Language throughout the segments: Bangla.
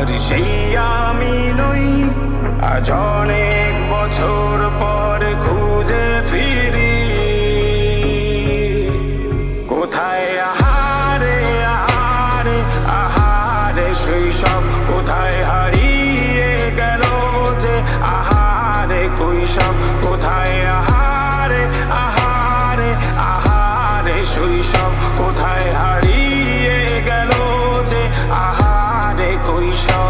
আর সেই আমি নই। আজ অনেক বছর পর খুঁজে ফিরি। কোথায় আহারে আহারে আহারে শৈশব কোথায় হারিয়ে গেল যে আহারে কৈশব কোথায় আহারে আহারে আহারে শৈশব কোথায় হার আহারে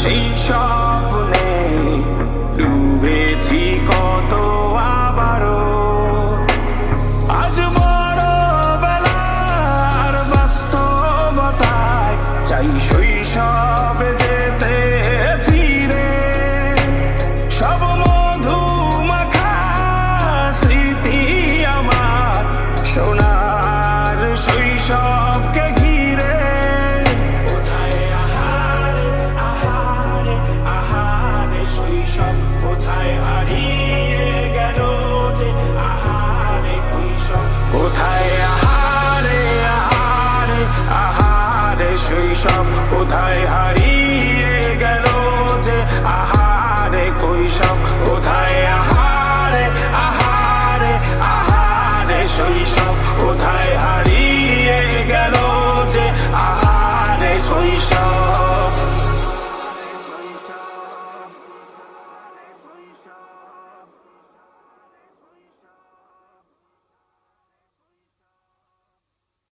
সেই স্বপ্নে ডুবেছি কত আবারও। আজ বড় বেলার বাস্তবতায় চাই শৈশবে যেতে ফিরে। সব মধু মাখা স্মৃতি আমার, সোনার শৈশবকে কোথায় হারিয়ে